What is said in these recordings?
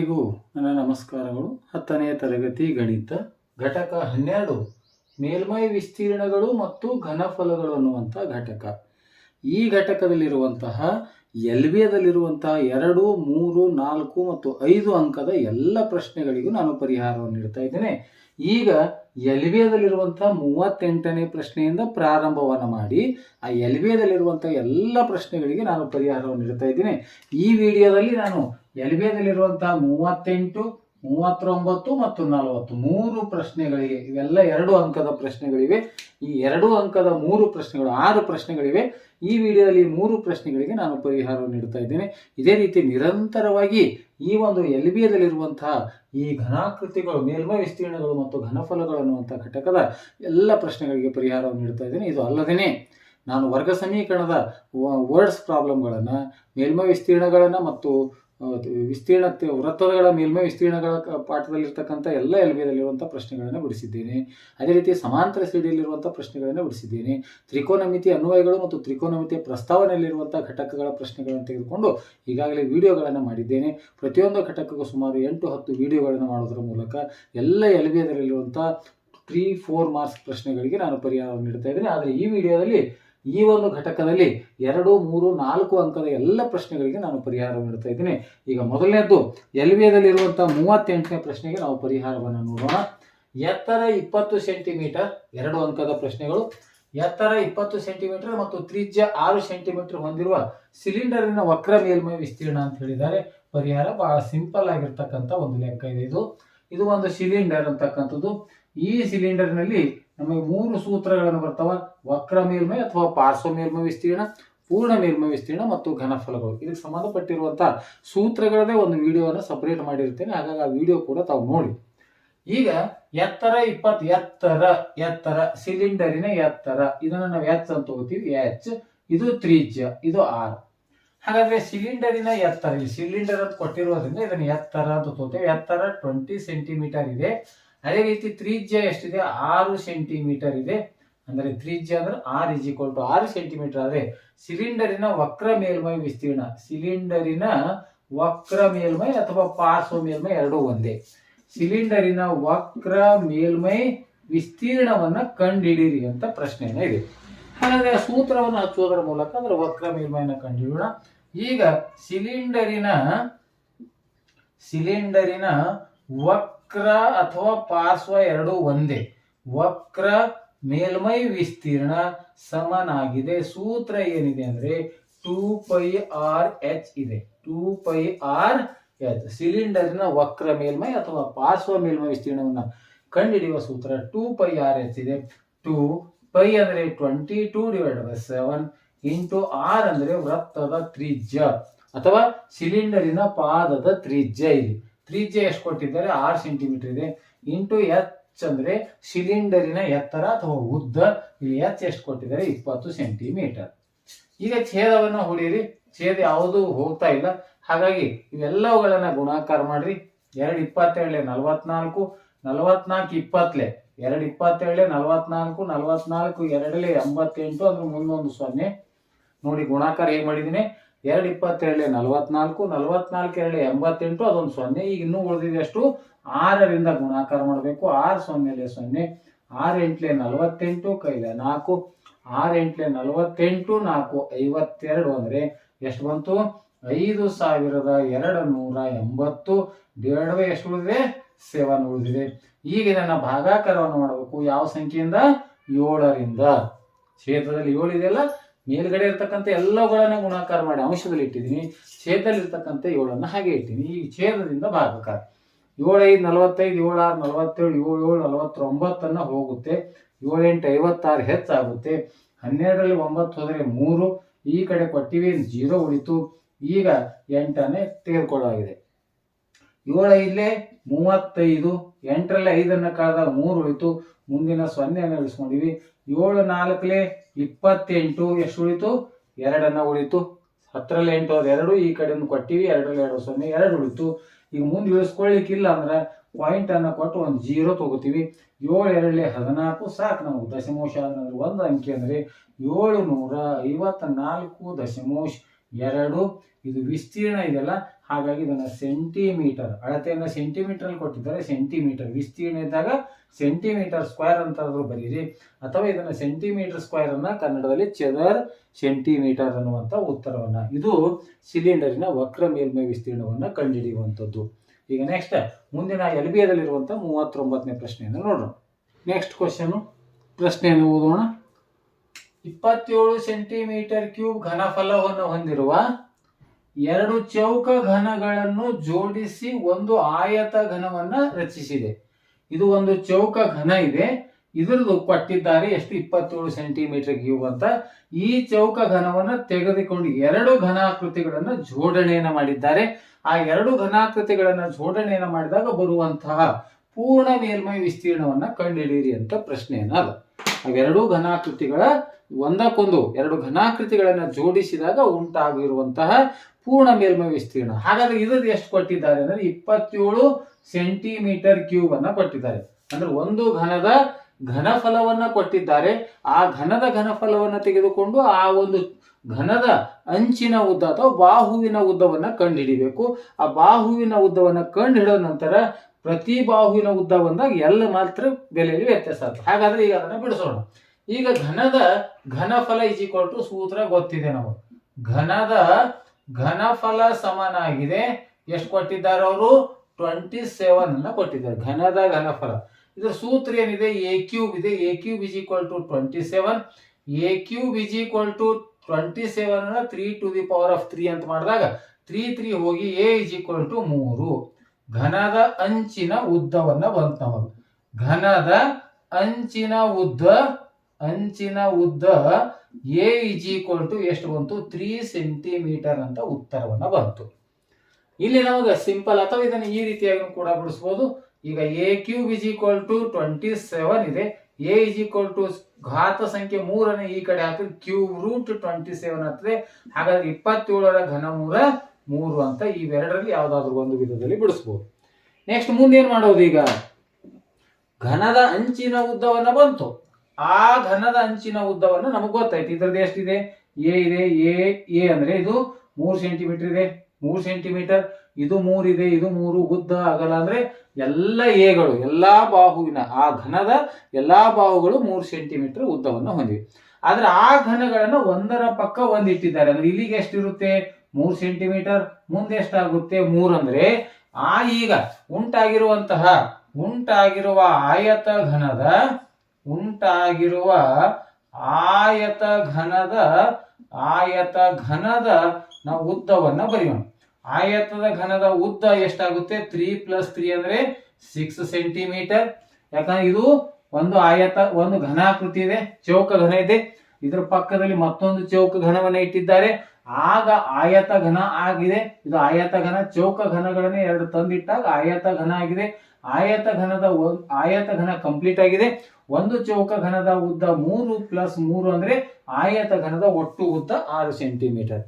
ಎಲ್ಲರಿಗೂ ನನ್ನ ನಮಸ್ಕಾರಗಳು. ಹತ್ತನೇ ತರಗತಿ ಗಣಿತ ಘಟಕ ಹನ್ನೆರಡು. ಮೇಲ್ಮೈ ವಿಸ್ತೀರ್ಣಗಳು ಮತ್ತು ಘನಫಲಗಳು ಅನ್ನುವಂಥ ಘಟಕ. ಈ ಘಟಕದಲ್ಲಿರುವಂತಹ ಎಲ್ಬಿಯದಲ್ಲಿರುವಂತಹ ಎರಡು, ಮೂರು, ನಾಲ್ಕು ಮತ್ತು ಐದು ಅಂಕದ ಎಲ್ಲ ಪ್ರಶ್ನೆಗಳಿಗೂ ನಾನು ಪರಿಹಾರವನ್ನು ನೀಡ್ತಾ ಇದ್ದೇನೆ. ಈಗ ಎಲ್ಬಿಯದಲ್ಲಿರುವಂತಹ ಮೂವತ್ತೆಂಟನೇ ಪ್ರಶ್ನೆಯಿಂದ ಪ್ರಾರಂಭವನ್ನು ಮಾಡಿ ಆ ಎಲ್ಬಿಯದಲ್ಲಿರುವಂತಹ ಎಲ್ಲ ಪ್ರಶ್ನೆಗಳಿಗೆ ನಾನು ಪರಿಹಾರವನ್ನು ನೀಡ್ತಾ ಇದ್ದೇನೆ. ಈ ವಿಡಿಯೋದಲ್ಲಿ ನಾನು ಎಲ್ಬಿಯದಲ್ಲಿರುವಂತಹ ಮೂವತ್ತೆಂಟು, ಮೂವತ್ತೊಂಬತ್ತು ಮತ್ತು ನಲವತ್ತು. ಮೂರು ಪ್ರಶ್ನೆಗಳಿಗೆ, ಇವೆಲ್ಲ ಎರಡು ಅಂಕದ ಪ್ರಶ್ನೆಗಳಿವೆ. ಈ ಎರಡು ಅಂಕದ ಮೂರು ಪ್ರಶ್ನೆಗಳು, ಆರು ಪ್ರಶ್ನೆಗಳಿವೆ. ಈ ವಿಡಿಯೋದಲ್ಲಿ ಮೂರು ಪ್ರಶ್ನೆಗಳಿಗೆ ನಾನು ಪರಿಹಾರವನ್ನು ನೀಡ್ತಾ ಇದ್ದೇನೆ. ಇದೇ ರೀತಿ ನಿರಂತರವಾಗಿ ಈ ಒಂದು ಎಲ್ಬಿಯದಲ್ಲಿರುವಂತಹ ಈ ಘನಾಕೃತಿಗಳು, ಮೇಲ್ಮೈ ವಿಸ್ತೀರ್ಣಗಳು ಮತ್ತು ಘನಫಲಗಳು ಅನ್ನುವಂಥ ಘಟಕದ ಎಲ್ಲ ಪ್ರಶ್ನೆಗಳಿಗೆ ಪರಿಹಾರವನ್ನು ನೀಡ್ತಾ ಇದ್ದೇನೆ. ಇದು ಅಲ್ಲದೇ ನಾನು ವರ್ಗ ಸಮೀಕರಣದ ವರ್ಡ್ಸ್ ಪ್ರಾಬ್ಲಮ್ಗಳನ್ನು ಮೇಲ್ಮೈ ವಿಸ್ತೀರ್ಣಗಳನ್ನು ಮತ್ತು ವಿಸ್ತೀರ್ಣ ವೃತ್ತಗಳ ಮೇಲ್ಮೈ ವಿಸ್ತೀರ್ಣಗಳ ಪಾಠದಲ್ಲಿರ್ತಕ್ಕಂಥ ಎಲ್ಲ ಎಲ್ಬಿಯದಲ್ಲಿರುವಂಥ ಪ್ರಶ್ನೆಗಳನ್ನು ಬಿಡಿಸಿದ್ದೇನೆ. ಅದೇ ರೀತಿ ಸಮಾಂತರ ಸಿಡಿಯಲ್ಲಿರುವಂಥ ಪ್ರಶ್ನೆಗಳನ್ನು ಬಿಡಿಸಿದ್ದೇನೆ. ತ್ರಿಕೋನಮಿತಿ ಅನ್ವಯಗಳು ಮತ್ತು ತ್ರಿಕೋನಮಿತಿಯ ಪ್ರಸ್ತಾವನೆಯಲ್ಲಿರುವಂಥ ಘಟಕಗಳ ಪ್ರಶ್ನೆಗಳನ್ನು ತೆಗೆದುಕೊಂಡು ಈಗಾಗಲೇ ವಿಡಿಯೋಗಳನ್ನು ಮಾಡಿದ್ದೇನೆ. ಪ್ರತಿಯೊಂದು ಘಟಕಕ್ಕೂ ಸುಮಾರು ಎಂಟು ಹತ್ತು ವಿಡಿಯೋಗಳನ್ನು ಮಾಡೋದರ ಮೂಲಕ ಎಲ್ಲ ಎಲ್ಬಿಯದಲ್ಲಿರುವಂಥ ತ್ರೀ ಫೋರ್ ಮಾರ್ಕ್ಸ್ ಪ್ರಶ್ನೆಗಳಿಗೆ ನಾನು ಪರಿಹಾರವನ್ನು ನೀಡ್ತಾ ಇದ್ದೇನೆ. ಆದರೆ ಈ ವಿಡಿಯೋದಲ್ಲಿ ಈ ಒಂದು ಘಟಕದಲ್ಲಿ ಎರಡು, ಮೂರು, ನಾಲ್ಕು ಅಂಕದ ಎಲ್ಲ ಪ್ರಶ್ನೆಗಳಿಗೆ ನಾನು ಪರಿಹಾರವನ್ನು ನೀಡ್ತಾ ಇದ್ದೀನಿ. ಈಗ ಮೊದಲನೇದ್ದು ಎಲ್ವಿಯದಲ್ಲಿರುವಂಥ ಮೂವತ್ತೆಂಟನೇ ಪ್ರಶ್ನೆಗೆ ನಾವು ಪರಿಹಾರವನ್ನು ನೋಡೋಣ. ಎತ್ತರ ಇಪ್ಪತ್ತು ಸೆಂಟಿಮೀಟರ್, ಎರಡು ಅಂಕದ ಪ್ರಶ್ನೆಗಳು. ಎತ್ತರ ಇಪ್ಪತ್ತು ಸೆಂಟಿಮೀಟರ್ ಮತ್ತು ತ್ರಿಜ್ಯ ಆರು ಸೆಂಟಿಮೀಟರ್ ಹೊಂದಿರುವ ಸಿಲಿಂಡರಿನ ವಕ್ರ ಮೇಲ್ಮೈ ವಿಸ್ತೀರ್ಣ ಅಂತ ಹೇಳಿದ್ದಾರೆ. ಪರಿಹಾರ ಬಹಳ ಸಿಂಪಲ್ ಆಗಿರ್ತಕ್ಕಂಥ ಒಂದು ಲೆಕ್ಕ ಇದೆ ಇದು. ಇದು ಒಂದು ಸಿಲಿಂಡರ್ ಅಂತಕ್ಕಂಥದ್ದು. ಈ ಸಿಲಿಂಡರ್ನಲ್ಲಿ ನಮಗೆ ಮೂರು ಸೂತ್ರಗಳನ್ನು ಬರ್ತಾವ ವಕ್ರ ಮೇಲ್ಮೈ ಅಥವಾ ಪಾರ್ಶ್ವ ಮೇಲ್ಮೈ ವಿಸ್ತೀರ್ಣ, ಪೂರ್ಣ ಮೇಲ್ಮೈ ವಿಸ್ತೀರ್ಣ ಮತ್ತು ಘನಫಲಗಳು ಇದಕ್ಕೆ ಸಂಬಂಧಪಟ್ಟಿರುವಂತಹ ಸೂತ್ರಗಳದೇ ಒಂದು ವಿಡಿಯೋವನ್ನು ಸಪರೇಟ್ ಮಾಡಿರ್ತೇನೆ ಹಾಗಾಗಿ ಆ ವಿಡಿಯೋ ಕೂಡ ತಾವು ನೋಡಿ. ಈಗ ಎತ್ತರ ಇಪ್ಪತ್ತು ಎತ್ತರ ಎತ್ತರ, ಸಿಲಿಂಡರಿನ ಎತ್ತರ. ಇದನ್ನ ನಾವು ಎಚ್ ಅಂತ ತಗೋತೀವಿ. ಎಚ್, ಇದು ತ್ರಿಜ್ಯ, ಇದು ಆರ್. ಹಾಗಾದ್ರೆ ಸಿಲಿಂಡರಿನ ಎತ್ತರ ಸಿಲಿಂಡರ್ ಅಂತ ಕೊಟ್ಟಿರೋದ್ರಿಂದ ಇದನ್ನ ಎತ್ತರ ಅಂತ ತಗೋತೇವೆ. ಎತ್ತರ ಟ್ವೆಂಟಿ ಸೆಂಟಿಮೀಟರ್ ಇದೆ. ಅದೇ ರೀತಿ ತ್ರಿಜ್ಯ ಎಷ್ಟಿದೆ? ಆರು ಸೆಂಟಿಮೀಟರ್ ಇದೆ. ಅಂದ್ರೆ ತ್ರಿಜ್ಯ ಅಂದ್ರೆ ಆರ್ ಇಸ್ ಈಕ್ವಲ್ ಟು ಆರು ಸೆಂಟಿಮೀಟರ್ ಆದರೆ ಸಿಲಿಂಡರಿನ ವಕ್ರ ಮೇಲ್ಮೈ ವಿಸ್ತೀರ್ಣ ಸಿಲಿಂಡರಿನ ವಕ್ರ ಮೇಲ್ಮೈ ಅಥವಾ ಪಾರ್ಶ್ವ ಮೇಲ್ಮೈ ಎರಡೂ ಒಂದೇ. ಸಿಲಿಂಡರಿನ ವಕ್ರ ಮೇಲ್ಮೈ ವಿಸ್ತೀರ್ಣವನ್ನ ಕಂಡುಹಿಡಿಯಿರಿ ಅಂತ ಪ್ರಶ್ನೆನೇ ಇದೆ. ಹಾಗಾದ್ರೆ ಸೂತ್ರವನ್ನು ಹಚ್ಚುವುದರ ಮೂಲಕ ಅಂದ್ರೆ ವಕ್ರ ಮೇಲ್ಮೈನ ಕಂಡುಹಿಡಿಯೋಣ. ಈಗ ಸಿಲಿಂಡರಿನ ಸಿಲಿಂಡರಿನ ವಕ್ರ ಅಥವಾ ಪಾರ್ಶ್ವ ಎರಡೂ ಒಂದೇ. ವಕ್ರ ಮೇಲ್ಮೈ ವಿಸ್ತೀರ್ಣ ಸಮನಾಗಿದೆ. ಸೂತ್ರ ಏನಿದೆ ಅಂದ್ರೆ ಟೂ ಪೈ ಆರ್ ಎಚ್ ಇದೆ. Two pi R H. ಸಿಲಿಂಡರ್ನ ವಕ್ರ ಮೇಲ್ಮೈ ಅಥವಾ ಪಾರ್ಶ್ವ ಮೇಲ್ಮೈ ವಿಸ್ತೀರ್ಣವನ್ನು ಕಂಡುಹಿಡಿಯುವ ಸೂತ್ರ ಟೂ ಪೈ ಆರ್ ಎಚ್ ಇದೆ. ಟೂ ಪೈ ಅಂದ್ರೆ twenty, two divide by seven into R ಅಂದ್ರೆ ವೃತ್ತದ ತ್ರಿಜ್ಯ ಅಥವಾ ಸಿಲಿಂಡರಿನ ಪಾದದ ತ್ರಿಜ್ಯ ಇದೆ. ತ್ರಿಜ್ಯ ಎಷ್ಟು ಕೊಟ್ಟಿದ್ದಾರೆ? ಆರು ಸೆಂಟಿಮೀಟರ್ ಇದೆ. ಇಂಟು ಎಚ್ ಅಂದ್ರೆ ಸಿಲಿಂಡರಿನ ಎತ್ತರ ಅಥವಾ ಉದ್ದ ಇಲ್ಲಿ ಎಚ್ ಎಷ್ಟು ಕೊಟ್ಟಿದ್ದಾರೆ? ಇಪ್ಪತ್ತು ಸೆಂಟಿಮೀಟರ್ ಈಗ ಛೇದವನ್ನು ಹೊಡೀರಿ ಛೇದ ಯಾವುದು ಹೋಗ್ತಾ ಇಲ್ಲ. ಹಾಗಾಗಿ ಇವೆಲ್ಲವುಗಳನ್ನ ಗುಣಾಕಾರ ಮಾಡ್ರಿ. ಎರಡು ಇಪ್ಪತ್ತೇಳೆ ನಲವತ್ನಾಲ್ಕು ನಲವತ್ನಾಲ್ಕು ಇಪ್ಪತ್ತಲೆ ಎರಡು ಇಪ್ಪತ್ತೇಳೆ ನಲವತ್ನಾಲ್ಕು ನಲವತ್ನಾಲ್ಕು ಎರಡಲೆ ಎಂಬತ್ತೆಂಟು ಅಂದ್ರೆ ಮುಂದೊಂದು ಸೊನ್ನೆ. ನೋಡಿ ಗುಣಾಕಾರ ಹೇಗೆ ಮಾಡಿದ್ದೀನಿ? ಎರಡು ಇಪ್ಪತ್ತೆರಡು, ನಲವತ್ನಾಲ್ಕು ನಲವತ್ನಾಲ್ಕು, ಎರಡು ಎಂಬತ್ತೆಂಟು, ಅದೊಂದು ಸೊನ್ನೆ. ಈಗ ಇನ್ನೂ ಉಳಿದಿದೆ ಅಷ್ಟು ಆರರಿಂದ ಗುಣಾಕಾರ ಮಾಡಬೇಕು. ಆರು ಸೊನ್ನೆಲೆ ಸೊನ್ನೆ, ಆರು ಎಂಟ್ಲೆ ನಲವತ್ತೆಂಟು, ಕೈಲೆ ನಾಲ್ಕು, ಆರು ಎಂಟ್ಲೆ ನಲವತ್ತೆಂಟು, ನಾಲ್ಕು, ಐವತ್ತೆರಡು ಅಂದರೆ ಎಷ್ಟು ಬಂತು? ಐದು ಸಾವಿರದ ಎರಡು ನೂರ ಎಂಬತ್ತು ಡಿವೈಡ್ ಎಷ್ಟು ಉಳಿದಿದೆ? ಸೆವೆನ್ ಉಳಿದಿದೆ. ಈಗ ಇದನ್ನು ಭಾಗಾಕಾರವನ್ನು ಮಾಡಬೇಕು. ಯಾವ ಸಂಖ್ಯೆಯಿಂದ? ಏಳರಿಂದ. ಛೇದದಲ್ಲಿ ಏಳು ಇದೆಯಲ್ಲ? ಮೇಲ್ಗಡೆ ಇರ್ತಕ್ಕಂಥ ಎಲ್ಲವುಗಳನ್ನ ಗುಣಾಕಾರ ಮಾಡಿ ಅಂಶದಲ್ಲಿ ಇಟ್ಟಿದ್ದೀನಿ. ಛೇದದಲ್ಲಿ ಇರ್ತಕ್ಕಂಥ ಏಳನ್ನ ಹಾಗೆ ಇಟ್ಟಿನಿ ಈ ಛೇದದಿಂದ ಭಾಗಕಾರ. ಏಳೈದು ನಲವತ್ತೈದು ಏಳು ಆರು ನಲವತ್ತೇಳು, ಏಳು ಏಳು ನಲವತ್ತೊಂಬತ್ತನ್ನು ಹೋಗುತ್ತೆ. ಏಳೆಂಟು ಐವತ್ತಾರು ಹೆಚ್ಚಾಗುತ್ತೆ. ಹನ್ನೆರಡರಲ್ಲಿ ಒಂಬತ್ತು ಹೋದರೆ ಮೂರು. ಈ ಕಡೆ ಕೊಟ್ಟಿವಿ ಜೀರೋ ಉಳಿತು. ಈಗ ಎಂಟನ್ನೇ ತೆಗೆದುಕೊಳ್ಳಲಾಗಿದೆ. ಏಳು ಐದಲೇ ಮೂವತ್ತೈದು, ಎಂಟರಲ್ಲಿ ಐದನ್ನ ಕಳೆದಾಗ ಮೂರು ಉಳಿತು. ಮುಂದಿನ ಸೊನ್ನೆಯನ್ನು ಇಳಿಸ್ಕೊಂಡಿವಿ. ಏಳು ನಾಲ್ಕಲೆ ಇಪ್ಪತ್ತೆಂಟು ಎಷ್ಟು ಉಳಿತು? ಎರಡನ್ನ ಉಳಿತು. ಹತ್ತರಲ್ಲಿ ಎಂಟು ಅದು ಎರಡು, ಈ ಕಡೆಯಿಂದ ಕೊಟ್ಟಿವಿ, ಎರಡರಲ್ಲಿ ಎರಡು ಸೊನ್ನೆ, ಎರಡು ಉಳಿತು. ಈಗ ಮುಂದೆ ಇಳಿಸ್ಕೊಳ್ಳಿಕ್ಕಿಲ್ಲ ಅಂದ್ರೆ ಪಾಯಿಂಟ್ ಅನ್ನ ಕೊಟ್ಟು ಒಂದು ಜೀರೋ ತಗೋತೀವಿ. ಏಳು ಎರಡಲೆ ಹದಿನಾಲ್ಕು, ಸಾಕು ನಮಗೆ ದಶಮಾಂಶ ಅಂದ್ರೆ ಒಂದು ಅಂಕಿ ಅಂದರೆ ಏಳು ನೂರ ಐವತ್ತ ನಾಲ್ಕು ದಶಮಾಂಶ ಎರಡು. ಇದು ವಿಸ್ತೀರ್ಣ ಇದೆಯಲ್ಲ? ಹಾಗಾಗಿ ಇದನ್ನು ಸೆಂಟಿಮೀಟರ್ ಅಳತೆಯನ್ನು ಸೆಂಟಿಮೀಟರ್ ಕೊಟ್ಟಿದ್ದಾರೆ ಸೆಂಟಿಮೀಟರ್ ವಿಸ್ತೀರ್ಣ ಇದ್ದಾಗ ಸೆಂಟಿಮೀಟರ್ ಸ್ಕ್ವೇರ್ ಅಂತಾದರೂ ಬರೀರಿ. ಅಥವಾ ಇದನ್ನು ಸೆಂಟಿಮೀಟರ್ ಸ್ಕ್ವೇರ್ ಅನ್ನ ಕನ್ನಡದಲ್ಲಿ ಚದರ್ ಸೆಂಟಿಮೀಟರ್ ಅನ್ನುವಂಥ ಉತ್ತರವನ್ನ. ಇದು ಸಿಲಿಂಡರಿನ ವಕ್ರ ಮೇಲ್ಮೈ ವಿಸ್ತೀರ್ಣವನ್ನು ಕಂಡುಹಿಡಿಯುವಂಥದ್ದು. ಈಗ ನೆಕ್ಸ್ಟ್ ಮುಂದಿನ ಎಲ್ ಬಿ ಎದಲ್ಲಿರುವಂಥ ಮೂವತ್ತೊಂಬತ್ತನೇ ಪ್ರಶ್ನೆಯನ್ನು ನೋಡೋಣ. ನೆಕ್ಸ್ಟ್ ಕ್ವಶನ್ ಪ್ರಶ್ನೆಯನ್ನು ಓದೋಣ. ಇಪ್ಪತ್ತೇಳು ಸೆಂಟಿಮೀಟರ್ ಕ್ಯೂಬ್ ಘನಫಲವನ್ನು ಹೊಂದಿರುವ ಎರಡು ಚೌಕ ಘನಗಳನ್ನು ಜೋಡಿಸಿ ಒಂದು ಆಯತ ಘನವನ್ನ ರಚಿಸಿದೆ. ಇದು ಒಂದು ಚೌಕ ಘನ ಇದೆ. ಇದರದು ಕೊಟ್ಟಿದ್ದಾರೆ ಎಷ್ಟು? ಇಪ್ಪತ್ತೇಳು ಸೆಂಟಿಮೀಟರ್ ಕ್ಯೂಬ್ ಅಂತ. ಈ ಚೌಕ ಘನವನ್ನ ತೆಗೆದುಕೊಂಡು ಎರಡು ಘನಾಕೃತಿಗಳನ್ನು ಜೋಡಣೆಯನ್ನ ಮಾಡಿದ್ದಾರೆ. ಆ ಎರಡು ಘನಾಕೃತಿಗಳನ್ನ ಜೋಡಣೆಯನ್ನ ಮಾಡಿದಾಗ ಬರುವಂತಹ ಪೂರ್ಣ ಮೇಲ್ಮೈ ವಿಸ್ತೀರ್ಣವನ್ನ ಕಂಡುಹಿಡಿಯಿರಿ ಅಂತ ಪ್ರಶ್ನೆಯನ್ನ ಅದು. ಅವೆರಡೂ ಘನಾಕೃತಿಗಳ ಒಂದಕ್ಕೊಂದು ಎರಡು ಘನಾಕೃತಿಗಳನ್ನು ಜೋಡಿಸಿದಾಗ ಉಂಟಾಗಿರುವಂತಹ ಪೂರ್ಣ ಮೇಲ್ಮೈ ವಿಸ್ತೀರ್ಣ. ಹಾಗಾದ್ರೆ ಇದ್ರದ್ದು ಎಷ್ಟು ಕೊಟ್ಟಿದ್ದಾರೆ ಅಂದ್ರೆ ಇಪ್ಪತ್ತೇಳು ಸೆಂಟಿಮೀಟರ್ ಕ್ಯೂಬ್ ಅನ್ನ ಕೊಟ್ಟಿದ್ದಾರೆ. ಅಂದ್ರೆ ಒಂದು ಘನದ ಘನಫಲವನ್ನ ಕೊಟ್ಟಿದ್ದಾರೆ. ಆ ಘನದ ಘನಫಲವನ್ನ ತೆಗೆದುಕೊಂಡು ಆ ಒಂದು ಘನದ ಅಂಚಿನ ಉದ್ದ ಅಥವಾ ಬಾಹುವಿನ ಉದ್ದವನ್ನ ಕಂಡುಹಿಡಿಬೇಕು ಆ ಬಾಹುವಿನ ಉದ್ದವನ್ನ ಕಂಡುಹಿಡಿದ ನಂತರ ಪ್ರತಿ ಬಾಹುವಿನ ಉದ್ದ ಬಂದಾಗ ಎಲ್ಲ ಮಾತ್ರ ಬೆಲೆಯಲ್ಲಿ ವ್ಯತ್ಯಾಸ ಆಗ್ತದೆ. ಹಾಗಾದ್ರೆ ಈಗ ಅದನ್ನ ಬಿಡಿಸೋಣ. ಈಗ ಘನದ ಘನಫಲ ಇಜಿಕೊಟ್ಟು ಟು ಸೂತ್ರ ಗೊತ್ತಿದೆ ನಾವು ಘನದ ಘನಫಲ ಸಮನಾಗಿದೆ. ಎಷ್ಟು ಕೊಟ್ಟಿದ್ದಾರೆ ಅವರು? ಟ್ವೆಂಟಿ ಸೆವೆನ್ ಅನ್ನ ಕೊಟ್ಟಿದ್ದಾರೆ. ಘನದ ಘನಫಲ. ಇದರ ಸೂತ್ರ ಏನಿದೆ? ಎ ಕ್ಯೂಬ್ ಇದೆ. A cube is equal to twenty seven A cube is equal to twenty seven three to the power of three ಅಂತ ಮಾಡಿದಾಗ ತ್ರೀ ತ್ರೀ ಹೋಗಿ ಎ ಇಸ್ ಈಕ್ವಲ್ ಟು ಮೂರು. ಘನದ ಅಂಚಿನ ಉದ್ದವನ್ನ ಬಂತು ನಮಗೆ ಘನದ ಅಂಚಿನ ಉದ್ದ ಅಂಚಿನ ಉದ್ದ ಎ ಇಜ್ ಈಕ್ವಲ್ ಟು ಎಷ್ಟು ಬಂತು? ತ್ರೀ ಸೆಂಟಿಮೀಟರ್ ಅಂತ ಉತ್ತರವನ್ನ ಬಂತು. ಇಲ್ಲಿ ನಮಗೆ ಸಿಂಪಲ್ ಅಥವಾ ಇದನ್ನು ಈ ರೀತಿಯಾಗಿ ಕೂಡ ಬಿಡಿಸ್ಬೋದು. ಈಗ A cube is equal to twenty seven ಇದೆ. ಎ ಇಸ್ ಈಕ್ವಲ್ ಟು ಘಾತ ಸಂಖ್ಯೆ ಮೂರನೇ ಈ ಕಡೆ ಹಾಕಿ ಕ್ಯೂಬ್ ರೂಟ್ ಟ್ವೆಂಟಿ ಸೆವೆನ್ ಆಗ್ತದೆ. ಹಾಗಾದ್ರೆ ಇಪ್ಪತ್ತೇಳರ ಘನಮೂಲ ಮೂರು ಅಂತ ಇವೆರಡರಲ್ಲಿ ಯಾವ್ದಾದ್ರು ಒಂದು ವಿಧದಲ್ಲಿ ಬಿಡಿಸ್ಬೋದು. ನೆಕ್ಸ್ಟ್ ಮುಂದೇನ್ ಮಾಡೋದು ಈಗ? ಘನದ ಅಂಚಿನ ಉದ್ದವನ್ನ ಬಂತು. ಆ ಘನದ ಅಂಚಿನ ಉದ್ದವನ್ನು ನಮಗೆ ಗೊತ್ತಾಯ್ತು. ಇದ್ರದ್ದು ಎಷ್ಟಿದೆ? ಎ ಇದೆ, ಎ ಎ ಅಂದ್ರೆ ಇದು ಮೂರು ಸೆಂಟಿಮೀಟರ್ ಇದೆ. ಮೂರು ಸೆಂಟಿಮೀಟರ್ ಇದು ಮೂರಿದೆ ಇದು ಮೂರು ಉದ್ದ ಅಗಲ ಅಂದ್ರೆ ಎಲ್ಲ ಎಗಳು, ಎಲ್ಲಾ ಬಾಹುವಿನ, ಆ ಘನದ ಎಲ್ಲಾ ಬಾಹುಗಳು ಮೂರು ಸೆಂಟಿಮೀಟರ್ ಉದ್ದವನ್ನು ಹೊಂದಿವೆ. ಆದ್ರೆ ಆ ಘನಗಳನ್ನು ಒಂದರ ಪಕ್ಕ ಒಂದಿಟ್ಟಿದ್ದಾರೆ. ಅಂದ್ರೆ ಇಲ್ಲಿಗೆ ಎಷ್ಟಿರುತ್ತೆ? ಮೂರು ಸೆಂಟಿಮೀಟರ್ ಮುಂದೆ ಎಷ್ಟಾಗುತ್ತೆ? ಮೂರು ಅಂದ್ರೆ, ಆ ಈಗ ಉಂಟಾಗಿರುವಂತಹ, ಉಂಟಾಗಿರುವ ಆಯತ ಘನದ ಉಂಟಾಗಿರುವ ಆಯತ ಘನದ ಆಯತ ಘನದ ನಾವು ಉದ್ದವನ್ನ ಬರೆಯೋಣ. ಆಯತದ ಘನದ ಉದ್ದ ಎಷ್ಟಾಗುತ್ತೆ? ತ್ರೀ ಪ್ಲಸ್ ತ್ರೀ ಅಂದ್ರೆ ಸಿಕ್ಸ್ ಸೆಂಟಿಮೀಟರ್. ಯಾಕಂದ್ರೆ ಇದು ಒಂದು ಆಯತ, ಒಂದು ಘನಾಕೃತಿ ಇದೆ, ಚೌಕ ಘನ ಇದೆ. ಇದರ ಪಕ್ಕದಲ್ಲಿ ಮತ್ತೊಂದು ಚೌಕ ಘನವನ್ನ ಇಟ್ಟಿದ್ದಾರೆ. ಆಗ ಆಯತ ಘನ ಆಗಿದೆ. ಇದು ಆಯತ ಘನ, ಚೌಕ ಘನಗಳನ್ನ ಎರಡು ತಂದಿಟ್ಟಾಗ ಆಯತ ಘನ ಆಗಿದೆ. ಆಯತ ಘನದ ಆಯತ ಘನ ಕಂಪ್ಲೀಟ್ ಆಗಿದೆ. ಒಂದು ಚೌಕ ಘನದ ಉದ್ದ ಮೂರು ಪ್ಲಸ್ ಮೂರು ಅಂದ್ರೆ ಆಯತ ಘನದ ಒಟ್ಟು ಉದ್ದ ಆರು ಸೆಂಟಿಮೀಟರ್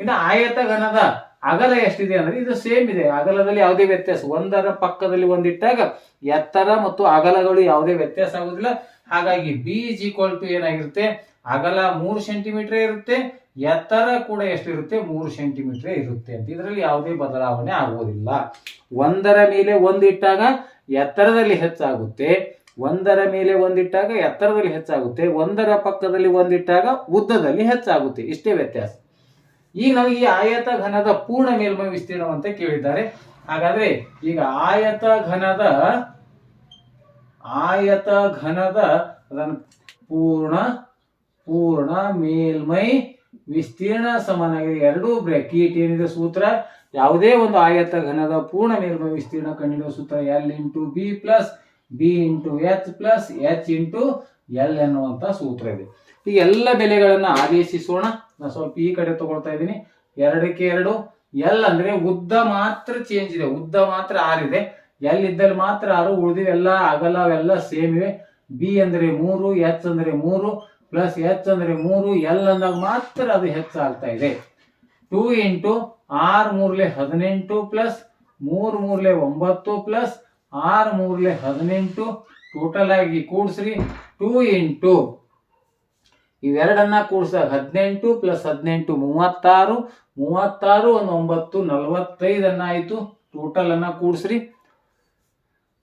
ಇನ್ನು ಆಯತ ಘನದ ಅಗಲ ಎಷ್ಟಿದೆ ಅಂದ್ರೆ ಇದು ಸೇಮ್ ಇದೆ. ಅಗಲದಲ್ಲಿ ಯಾವುದೇ ವ್ಯತ್ಯಾಸ, ಒಂದರ ಪಕ್ಕದಲ್ಲಿ ಒಂದಿಟ್ಟಾಗ ಎತ್ತರ ಮತ್ತು ಅಗಲಗಳು ಯಾವುದೇ ವ್ಯತ್ಯಾಸ ಆಗುದಿಲ್ಲ. ಹಾಗಾಗಿ ಬಿ ಇಸ್ ಈಕ್ವಲ್ ಟು ಏನಾಗಿರುತ್ತೆ? ಅಗಲ ಮೂರು ಸೆಂಟಿಮೀಟರ್ ಇರುತ್ತೆ. ಎತ್ತರ ಕೂಡ ಎಷ್ಟಿರುತ್ತೆ? ಮೂರು ಸೆಂಟಿಮೀಟರ್ ಇರುತ್ತೆ ಅಂತ. ಇದರಲ್ಲಿ ಯಾವುದೇ ಬದಲಾವಣೆ ಆಗುವುದಿಲ್ಲ. ಒಂದರ ಮೇಲೆ ಒಂದಿಟ್ಟಾಗ ಎತ್ತರದಲ್ಲಿ ಹೆಚ್ಚಾಗುತ್ತೆ. ಒಂದರ ಮೇಲೆ ಒಂದಿಟ್ಟಾಗ ಎತ್ತರದಲ್ಲಿ ಹೆಚ್ಚಾಗುತ್ತೆ. ಒಂದರ ಪಕ್ಕದಲ್ಲಿ ಒಂದಿಟ್ಟಾಗ ಉದ್ದದಲ್ಲಿ ಹೆಚ್ಚಾಗುತ್ತೆ. ಇಷ್ಟೇ ವ್ಯತ್ಯಾಸ. ಈಗ ನಾವು ಈ ಆಯತ ಘನದ ಪೂರ್ಣ ಮೇಲ್ಮೈ ವಿಸ್ತೀರ್ಣ ಅಂತ ಕೇಳಿದ್ದಾರೆ. ಹಾಗಾದ್ರೆ ಈಗ ಆಯತ ಘನದ ಆಯತ ಘನದ ಅದನ್ನು ಪೂರ್ಣ ಪೂರ್ಣ ಮೇಲ್ಮೈ ವಿಸ್ತೀರ್ಣ ಸಮಾನಾಗಿದೆ. ಎರಡೂ ಬ್ರಾಕೆಟ್ ಏನಿದೆ ಸೂತ್ರ ಯಾವುದೇ ಒಂದು ಆಯತ ಘನದ ಪೂರ್ಣ ಮೇಲ್ಮ ವಿಸ್ತೀರ್ಣ ಕಂಡುಹಿಡಿಯುವ ಸೂತ್ರ L into B plus B into H plus H into L ಎನ್ನುವಂತ ಸೂತ್ರ ಇದೆ. ಈ ಎಲ್ಲ ಬೆಲೆಗಳನ್ನ ಆದೇಶಿಸೋಣ. ನಾನು ಸ್ವಲ್ಪ ಈ ಕಡೆ ತಗೊಳ್ತಾ ಇದ್ದೀನಿ. ಎರಡಕ್ಕೆ ಎರಡು. ಎಲ್ ಅಂದ್ರೆ ಉದ್ದ ಮಾತ್ರ ಚೇಂಜ್ ಇದೆ. ಉದ್ದ ಮಾತ್ರ ಆರಿದೆ ಎಲ್ ಇದ್ದಲ್ಲಿ ಮಾತ್ರ ಆರು ಉಳಿದಿವೆಲ್ಲ ಅಗಲ ಅವೆಲ್ಲ ಸೇಮ್ ಇವೆ. ಬಿ ಅಂದ್ರೆ ಮೂರು ಎಚ್ ಅಂದ್ರೆ ಮೂರು. ಪ್ಲಸ್ ಎಚ್ ಅಂದ್ರೆ ಮೂರು, ಎಲ್ ಅಂದಾಗ ಮಾತ್ರ ಅದು ಹೆಚ್ಚಾಗ್ತಾ ಇದೆ. ಟೂ ಇಂಟು ಆರ್ ಮೂರ್ಲೆ ಹದಿನೆಂಟು ಪ್ಲಸ್ ಮೂರ್ ಮೂರ್ಲೆ ಒಂಬತ್ತು ಪ್ಲಸ್ ಆರ್ ಮೂರ್ಲೆ ಹದಿನೆಂಟು. ಟೋಟಲ್ ಆಗಿ ಕೂಡ್ಸ್ರಿ. ಟೂ ಇಂಟು ಇವೆರಡನ್ನ ಕೂಡಿಸಿದಾಗ ಹದಿನೆಂಟು ಪ್ಲಸ್ ಹದಿನೆಂಟು ಮೂವತ್ತಾರು. ಮೂವತ್ತಾರು ಒಂದು ಒಂಬತ್ತು ನಲವತ್ತೈದನ್ನ ಆಯಿತು. ಟೋಟಲ್ ಅನ್ನ ಕೂಡಿಸ್ರಿ.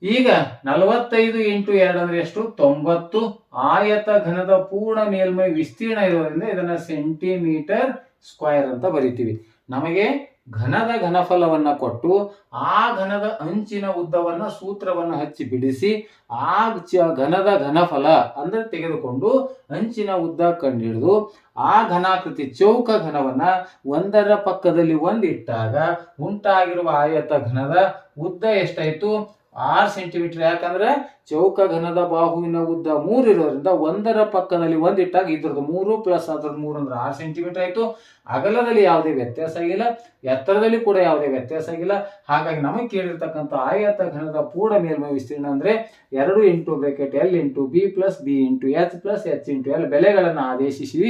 ಈಗ ನಲವತ್ತೈದು ಇಂಟು ಎರಡು ಅಂದ್ರೆ ಎಷ್ಟು? ತೊಂಬತ್ತು. ಆಯತ ಘನದ ಪೂರ್ಣ ಮೇಲ್ಮೈ ವಿಸ್ತೀರ್ಣ ಇರೋದ್ರಿಂದ ಇದನ್ನ ಸೆಂಟಿಮೀಟರ್ ಸ್ಕ್ವೇರ್ ಅಂತ ಬರಿತೀವಿ. ನಮಗೆ ಘನದ ಘನಫಲವನ್ನ ಕೊಟ್ಟು, ಆ ಘನದ ಅಂಚಿನ ಉದ್ದವನ್ನ ಸೂತ್ರವನ್ನ ಹಚ್ಚಿ ಬಿಡಿಸಿ, ಆ ಘನದ ಘನಫಲ ಅಂದ್ರೆ ತೆಗೆದುಕೊಂಡು ಅಂಚಿನ ಉದ್ದ ಕಂಡುಹಿಡಿದು ಆ ಘನಾಕೃತಿ ಚೌಕ ಘನವನ್ನ ಒಂದರ ಪಕ್ಕದಲ್ಲಿ ಒಂದಿಟ್ಟಾಗ ಉಂಟಾಗಿರುವ ಆಯತ ಘನದ ಉದ್ದ ಎಷ್ಟಾಯ್ತು? ಆರು ಸೆಂಟಿಮೀಟರ್ ಯಾಕಂದ್ರೆ ಚೌಕ ಘನದ ಬಾಹುವಿನ ಉದ್ದ ಮೂರು ಇರೋದ್ರಿಂದ ಒಂದರ ಪಕ್ಕದಲ್ಲಿ ಒಂದಿಟ್ಟಾಗ ಇದ್ರದ್ದು ಮೂರು ಪ್ಲಸ್ ಅದ್ರದ್ದು ಮೂರು ಅಂದ್ರೆ ಆರು ಸೆಂಟಿಮೀಟರ್ ಆಯ್ತು. ಅಗಲದಲ್ಲಿ ಯಾವುದೇ ವ್ಯತ್ಯಾಸ ಆಗಿಲ್ಲ, ಎತ್ತರದಲ್ಲಿ ಕೂಡ ಯಾವುದೇ ವ್ಯತ್ಯಾಸ ಆಗಿಲ್ಲ. ಹಾಗಾಗಿ ನಮಗೆ ಕೇಳಿರ್ತಕ್ಕಂಥ ಆಯತ ಘನದ ಪೂರ್ಣ ಮೇಲ್ಮೈ ವಿಸ್ತೀರ್ಣ ಅಂದ್ರೆ ಎರಡು into bracket L into B plus B into H plus H into L ಬೆಲೆಗಳನ್ನು ಆದೇಶಿಸಿ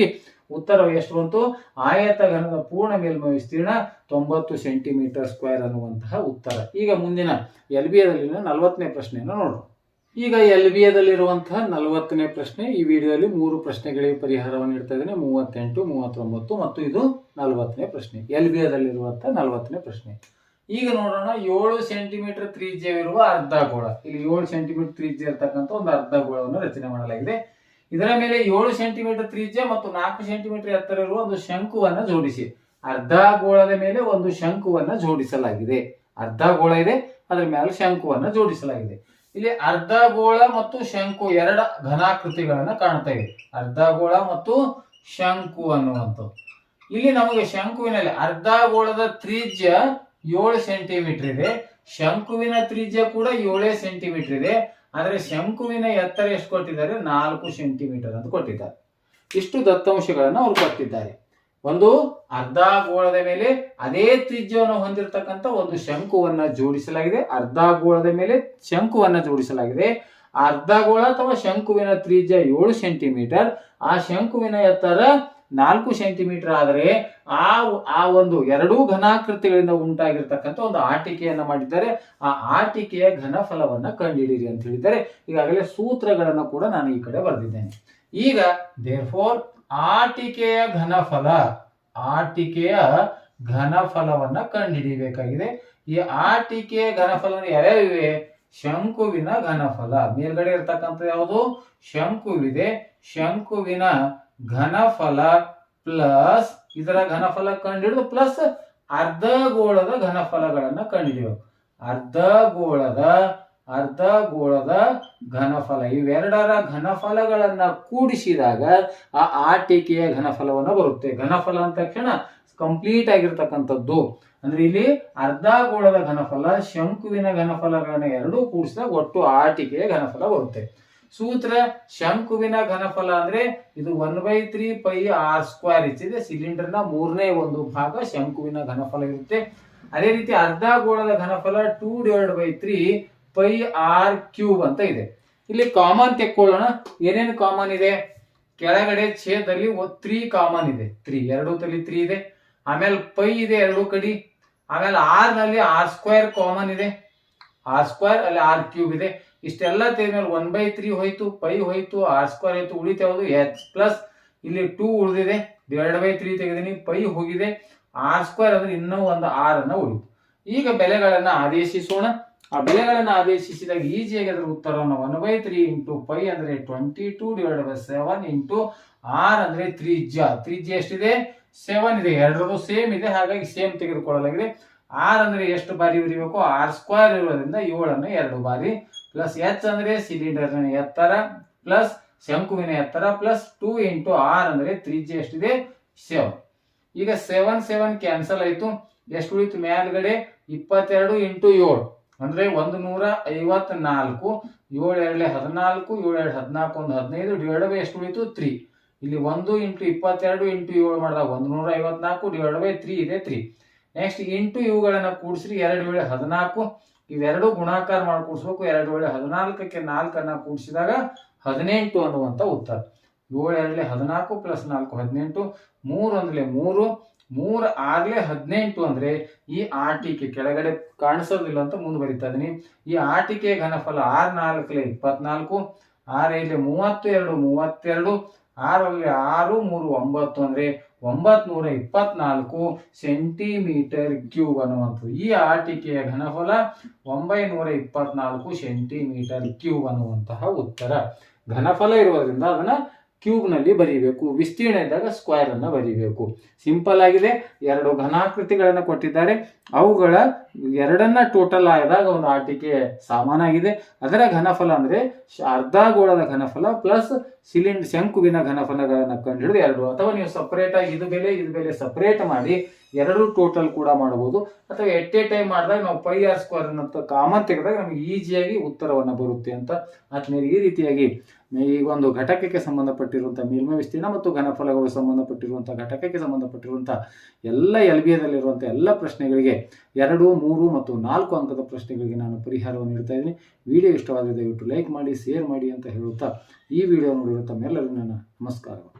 ಉತ್ತರ ಎಷ್ಟು ಬಂತು? ಆಯತ ಘನದ ಪೂರ್ಣ ಮೇಲ್ಮೈ ವಿಸ್ತೀರ್ಣ ತೊಂಬತ್ತು ಸೆಂಟಿಮೀಟರ್ ಸ್ಕ್ವೇರ್ ಅನ್ನುವಂತಹ ಉತ್ತರ. ಈಗ ಮುಂದಿನ ಎಲ್ ಬಿ ಎದಲ್ಲಿನ ನಲವತ್ತನೇ ಪ್ರಶ್ನೆಯನ್ನು ನೋಡೋಣ ಈಗ ಎಲ್ ಬಿ ಎದಲ್ಲಿರುವಂತಹ ನಲವತ್ತನೇ ಪ್ರಶ್ನೆ, ಈ ವಿಡಿಯೋದಲ್ಲಿ ಮೂರು ಪ್ರಶ್ನೆಗಳಿಗೆ ಪರಿಹಾರವನ್ನು ನೀಡ್ತಾ ಇದ್ದೇನೆ. ಮೂವತ್ತೆಂಟು, ಮೂವತ್ತೊಂಬತ್ತು ಮತ್ತು ಇದು ನಲವತ್ತನೇ ಪ್ರಶ್ನೆ. ಎಲ್ ಬಿ ಎದಲ್ಲಿರುವಂತಹ ನಲವತ್ತನೇ ಪ್ರಶ್ನೆ. ಈಗ ನೋಡೋಣ, ಏಳು ಸೆಂಟಿಮೀಟರ್ ತ್ರಿಜ್ಯವಿರುವ ಅರ್ಧಗೋಳ. ಇಲ್ಲಿ ಏಳು ಸೆಂಟಿಮೀಟರ್ ತ್ರಿಜ್ಯ ಇರತಕ್ಕಂಥ ಒಂದು ಅರ್ಧ ಗೋಳವನ್ನು ರಚನೆ ಮಾಡಲಾಗಿದೆ. ಇದರ ಮೇಲೆ ಏಳು ಸೆಂಟಿಮೀಟರ್ ತ್ರಿಜ್ಯ ಮತ್ತು ನಾಲ್ಕು ಸೆಂಟಿಮೀಟರ್ ಎತ್ತರ ಇರುವ ಒಂದು ಶಂಕುವನ್ನ ಜೋಡಿಸಿ. ಅರ್ಧ ಗೋಳದ ಮೇಲೆ ಒಂದು ಶಂಕುವನ್ನ ಜೋಡಿಸಲಾಗಿದೆ. ಅರ್ಧ ಗೋಳ ಇದೆ, ಅದರ ಮೇಲೆ ಶಂಕುವನ್ನ ಜೋಡಿಸಲಾಗಿದೆ. ಇಲ್ಲಿ ಅರ್ಧ ಗೋಳ ಮತ್ತು ಶಂಕು ಎರಡ ಘನಾಕೃತಿಗಳನ್ನ ಕಾಣ್ತಾ ಇದೆ. ಅರ್ಧ ಗೋಳ ಮತ್ತು ಶಂಕು ಅನ್ನುವಂಥ ಇಲ್ಲಿ ನಮಗೆ ಶಂಕುವಿನಲ್ಲಿ ಅರ್ಧಗೋಳದ ತ್ರಿಜ್ಯ ಏಳು ಸೆಂಟಿಮೀಟರ್ ಇದೆ. ಶಂಕುವಿನ ತ್ರಿಜ್ಯ ಕೂಡ ಏಳೇ ಸೆಂಟಿಮೀಟರ್ ಇದೆ. ಆದರೆ ಶಂಕುವಿನ ಎತ್ತರ ಎಷ್ಟು ಕೊಟ್ಟಿದ್ದಾರೆ? ನಾಲ್ಕು ಸೆಂಟಿಮೀಟರ್ ಅಂತ ಕೊಟ್ಟಿದ್ದಾರೆ. ಇಷ್ಟು ದತ್ತಾಂಶಗಳನ್ನು ಅವರು ಕೊಟ್ಟಿದ್ದಾರೆ. ಒಂದು ಅರ್ಧಗೋಳದ ಮೇಲೆ ಅದೇ ತ್ರಿಜ್ಯವನ್ನು ಹೊಂದಿರತಕ್ಕಂಥ ಒಂದು ಶಂಕುವನ್ನ ಜೋಡಿಸಲಾಗಿದೆ. ಅರ್ಧಗೋಳದ ಮೇಲೆ ಶಂಕುವನ್ನ ಜೋಡಿಸಲಾಗಿದೆ. ಅರ್ಧ ಅರ್ಧಗೋಳ ಅಥವಾ ಶಂಕುವಿನ ತ್ರಿಜ್ಯ ಏಳು ಸೆಂಟಿಮೀಟರ್. ಆ ಶಂಕುವಿನ ಎತ್ತರ ನಾಲ್ಕು ಸೆಂಟಿಮೀಟರ್ ಆದರೆ ಆ ಆ ಒಂದು ಎರಡೂ ಘನಾಕೃತಿಗಳಿಂದ ಉಂಟಾಗಿರ್ತಕ್ಕಂಥ ಒಂದು ಆಟಿಕೆಯನ್ನು ಮಾಡಿದ್ದಾರೆ. ಆ ಆಟಿಕೆಯ ಘನಫಲವನ್ನು ಕಂಡುಹಿಡಿಯಿರಿ ಅಂತ ಹೇಳಿದ್ದಾರೆ. ಈಗಾಗಲೇ ಸೂತ್ರಗಳನ್ನು ಕೂಡ ನಾನು ಈ ಕಡೆ ಬರೆದಿದ್ದೇನೆ. ಈಗ ದೇರ್ಫೋರ್ ಆಟಿಕೆಯ ಘನಫಲ, ಆಟಿಕೆಯ ಘನಫಲವನ್ನು ಕಂಡುಹಿಡಿಯಬೇಕಾಗಿದೆ ಈ ಆಟಿಕೆಯ ಘನಫಲ ಯಾವ್ಯಾವ ಇವೆ ಶಂಕುವಿನ ಘನಫಲ. ಮೇಲ್ಗಡೆ ಇರ್ತಕ್ಕಂಥ ಯಾವುದು? ಶಂಕುವಿದೆ. ಶಂಕುವಿನ ಘನಫಲ ಪ್ಲಸ್ ಇದರ ಘನಫಲ ಕಂಡುಹಿಡಿದು ಪ್ಲಸ್ ಅರ್ಧಗೋಳದ ಘನಫಲಗಳನ್ನ ಕಂಡುಹಿಡಿಯಬೇಕು. ಅರ್ಧಗೋಳದ ಅರ್ಧಗೋಳದ ಘನಫಲ, ಇವೆರಡರ ಘನಫಲಗಳನ್ನ ಕೂಡಿಸಿದಾಗ ಆ ಆಟಿಕೆಯ ಘನಫಲವನ್ನು ಬರುತ್ತೆ. ಘನಫಲ ಅಂದ ತಕ್ಷಣ ಕಂಪ್ಲೀಟ್ ಆಗಿರ್ತಕ್ಕಂಥದ್ದು. ಅಂದ್ರೆ ಇಲ್ಲಿ ಅರ್ಧಗೋಳದ ಘನಫಲ, ಶಂಕುವಿನ ಘನಫಲಗಳನ್ನ ಎರಡೂ ಕೂಡಿಸಿದಾಗ ಒಟ್ಟು ಆಟಿಕೆಯ ಘನಫಲ ಬರುತ್ತೆ. ಸೂತ್ರ ಶಂಕುವಿನ ಘನಫಲ ಅಂದ್ರೆ ಇದು one by three pi R square ಇಚ್ಚಿದೆ ಸಿಲಿಂಡರ್ನ ಮೂರನೇ ಒಂದು ಭಾಗ ಶಂಕುವಿನ ಘನಫಲ ಇರುತ್ತೆ. ಅದೇ ರೀತಿ ಅರ್ಧ ಗೋಳದ ಘನಫಲ two divide by three pi R cube ಅಂತ ಇದೆ. ಇಲ್ಲಿ ಕಾಮನ್ ತೆಕ್ಕೊಳ್ಳೋಣ. ಏನೇನು ಕಾಮನ್ ಇದೆ? ಕೆಳಗಡೆ ಛೇದಲ್ಲಿ ತ್ರೀ ಕಾಮನ್ ಇದೆ. ತ್ರೀ ಎರಡು ತಲಿ ತ್ರೀ ಇದೆ. ಆಮೇಲೆ ಪೈ ಇದೆ ಎರಡು ಕಡಿ. ಆಮೇಲೆ ಆರ್ನಲ್ಲಿ ಆರ್ ಸ್ಕ್ವೇರ್ ಕಾಮನ್ ಇದೆ. ಆರ್ ಸ್ಕ್ವೇರ್ ಅಲ್ಲಿ ಆರ್ ಕ್ಯೂಬ್ ಇದೆ. ಇಷ್ಟೆಲ್ಲ ತೆಗೆದ್ಮೇಲೆ ಒನ್ ಬೈ ತ್ರೀ ಹೋಯ್ತು ಪೈ ಹೋಯ್ತು ಆರ್ ಸ್ಕ್ವೇರ್ ಹೋಯ್ತು ಉಳಿತ ಯಾವುದು ಎಚ್ ಪ್ಲಸ್ ಇಲ್ಲಿ ಟೂ ಉಳಿದಿದೆ ಡಿವೈಡ್ ಬೈ ತ್ರೀ ತೆಗೆದಿನಿ ಪೈ ಹೋಗಿದೆ ಆರ್ ಸ್ಕ್ವೇರ್ ಅಂದ್ರೆ ಇನ್ನೂ ಒಂದು ಆರ್ ಅನ್ನ ಉಳಿತು. ಈಗ ಬೆಲೆಗಳನ್ನ ಆದೇಶಿಸೋಣ. ಆ ಬೆಲೆಗಳನ್ನು ಆದೇಶಿಸಿದಾಗ ಈಜಿಯಾಗಿ ಅದರ ಉತ್ತರವನ್ನು one by three into pi ಅಂದ್ರೆ twenty two divide by seven into R ಅಂದ್ರೆ ತ್ರಿಜ್ಯ. ತ್ರಿಜ್ಯ ಎಷ್ಟಿದೆ? ಸೆವೆನ್ ಇದೆ. ಎರಡರದು ಸೇಮ್ ಇದೆ. ಹಾಗಾಗಿ ಸೇಮ್ ತೆಗೆದುಕೊಳ್ಳಲಾಗಿದೆ. ಆರ್ ಅಂದ್ರೆ ಎಷ್ಟು ಬಾರಿ ಬರೀಬೇಕು ಆರ್ ಸ್ಕ್ವೇರ್ ಇರೋದ್ರಿಂದ ಏಳನ್ನು ಎರಡು ಬಾರಿ ಪ್ಲಸ್ ಎಚ್ ಅಂದ್ರೆ ಸಿಲಿಂಡರ್ನ ಎತ್ತರ, ಪ್ಲಸ್ ಶಂಕುವಿನ ಎತ್ತರ, ಪ್ಲಸ್ ಟೂ ಇಂಟು ಆರ್ ಅಂದ್ರೆ ತ್ರಿಜ್ಯ ಎಷ್ಟಿದೆ? ಸೆವೆನ್ ಈಗ ಸೆವೆನ್ ಸೆವೆನ್ ಕ್ಯಾನ್ಸಲ್ ಆಯ್ತು. ಎಷ್ಟು ಉಳಿತು ಮೇಲ್ಗಡೆ? ಇಪ್ಪತ್ತೆರಡು ಇಂಟು ಏಳು. ಅಂದ್ರೆ ಒಂದು ನೂರ ಐವತ್ನಾಲ್ಕು ಏಳು ಎರಡಲೆ ಹದಿನಾಲ್ಕು ಏಳು ಎರಡು ಹದಿನಾಲ್ಕು, ಒಂದು ಹದಿನೈದು ಡಿವೈಡ್ ಬೈ ಎಷ್ಟು ಉಳಿತು? ತ್ರೀ ಇಲ್ಲಿ ಒಂದು ಇಂಟು ಇಪ್ಪತ್ತೆರಡು ಇಂಟು ಏಳು ಮಾಡಿದಾಗ ಒಂದು ನೂರ ಐವತ್ನಾಲ್ಕು ಡಿವೈಡ್ ಬೈ ತ್ರೀ ಇದೆ ತ್ರೀ ನೆಕ್ಸ್ಟ್ ಇಂಟು ಇವುಗಳನ್ನ ಕೂಡಿಸ್ರಿ ಎರಡು ವೇಳೆ ಹದಿನಾಲ್ಕು. ಇವೆರಡು ಗುಣಾಕಾರ ಮಾಡಿ ಕೂಡಿಸ್ಬೇಕು. ಎರಡು ವೇಳೆ ಹದಿನಾಲ್ಕಕ್ಕೆ ನಾಲ್ಕನ್ನ ಕೂಡಿಸಿದಾಗ ಹದಿನೆಂಟು ಅನ್ನುವಂಥ ಉತ್ತರ. ಏಳು ಎರಡಲೆ ಹದಿನಾಲ್ಕು ಪ್ಲಸ್ ನಾಲ್ಕು ಹದಿನೆಂಟು. ಮೂರು ಅಂದ್ರೆ ಮೂರು. ಮೂರು ಆಗ್ಲೇ ಹದಿನೆಂಟು ಅಂದ್ರೆ ಈ ಆಟಿಕೆ ಕೆಳಗಡೆ ಕಾಣಿಸೋದಿಲ್ಲ ಅಂತ ಮುಂದೆ ಬರೀತಾ ಇದೀನಿ ಈ ಆಟಿಕೆ ಘನಫಲ ಆರ್ ನಾಲ್ಕಲೆ ಇಪ್ಪತ್ನಾಲ್ಕು, ಆರ್ ಐದಲೆ ಮೂವತ್ತು ಎರಡು ಮೂವತ್ತೆರಡು ಆರಲ್ಲಿ ಆರು, ಮೂರು, ಒಂಬತ್ತು ಅಂದರೆ ಒಂಬತ್ನೂರ ಇಪ್ಪತ್ನಾಲ್ಕು ಸೆಂಟಿಮೀಟರ್ ಕ್ಯೂಬ್ ಅನ್ನುವಂಥದ್ದು. ಈ ಆಟಿಕೆಯ ಘನಫಲ ಒಂಬೈನೂರ ಇಪ್ಪತ್ನಾಲ್ಕು ಸೆಂಟಿಮೀಟರ್ ಕ್ಯೂಬ್ ಅನ್ನುವಂತಹ ಉತ್ತರ. ಘನಫಲ ಇರೋದ್ರಿಂದ ಅದನ್ನ ಕ್ಯೂಬ್ನಲ್ಲಿ ಬರೀಬೇಕು. ವಿಸ್ತೀರ್ಣ ಇದ್ದಾಗ ಸ್ಕ್ವೇರ್ ಅನ್ನು ಬರೀಬೇಕು. ಸಿಂಪಲ್ ಆಗಿದೆ. ಎರಡು ಘನಾಕೃತಿಗಳನ್ನು ಕೊಟ್ಟಿದ್ದಾರೆ. ಅವುಗಳ ಎರಡನ್ನ ಟೋಟಲ್ ಆದಾಗ ಒಂದು ಆಟಿಕೆ ಸಾಮಾನಾಗಿದೆ. ಅದರ ಘನಫಲ ಅಂದ್ರೆ ಶ- ಅರ್ಧ ಗೋಳದ ಘನಫಲ ಪ್ಲಸ್ ಸಿಲಿಂಡ್ ಶಂಕುವಿನ ಘನಫಲಗಳನ್ನು ಕಂಡುಹಿಡಿದು ಎರಡು. ಅಥವಾ ನೀವು ಸಪರೇಟ್ ಆಗಿ ಇದು ಬೆಲೆ ಇದು ಬೆಲೆ ಸಪ್ರೇಟ್ ಮಾಡಿ ಎರಡು ಟೋಟಲ್ ಕೂಡ ಮಾಡಬಹುದು ಅಥವಾ ಎಟ್ ಎ ಟೈಮ್ ಮಾಡಿದಾಗ ನಾವು ಪೈ ಆರ್ ಸ್ಕ್ವೇರ್ ಅನ್ನೋ ಕಾಮನ್ ತೆಗೆದಾಗ ನಮಗೆ ಈಸಿಯಾಗಿ ಉತ್ತರವನ್ನು ಬರುತ್ತೆ ಅಂತ. ಆದ್ಮೇಲೆ ಈ ರೀತಿಯಾಗಿ ಈ ಒಂದು ಘಟಕಕ್ಕೆ ಸಂಬಂಧಪಟ್ಟಿರುವಂಥ ಮೇಲ್ಮೈ ವಿಸ್ತೀರ್ಣ ಮತ್ತು ಘನಫಲಗಳು ಸಂಬಂಧಪಟ್ಟಿರುವಂಥ ಘಟಕಕ್ಕೆ ಸಂಬಂಧಪಟ್ಟಿರುವಂಥ ಎಲ್ಲ ಎಲ್ ಬಿ ಎದಲ್ಲಿರುವಂಥ ಎಲ್ಲ ಪ್ರಶ್ನೆಗಳಿಗೆ ಎರಡು, ಮೂರು ಮತ್ತು ನಾಲ್ಕು ಅಂಕದ ಪ್ರಶ್ನೆಗಳಿಗೆ ನಾನು ಪರಿಹಾರವನ್ನು ನೀಡ್ತಾ ಇದ್ದೀನಿ. ವಿಡಿಯೋ ಇಷ್ಟವಾದರೆ ದಯವಿಟ್ಟು ಲೈಕ್ ಮಾಡಿ, ಶೇರ್ ಮಾಡಿ ಅಂತ ಹೇಳುತ್ತಾ ಈ ವಿಡಿಯೋ ನೋಡಿರುವಂಥ ತಮ್ಮೆಲ್ಲರಿಗೂ ನನ್ನ ನಮಸ್ಕಾರಗಳು.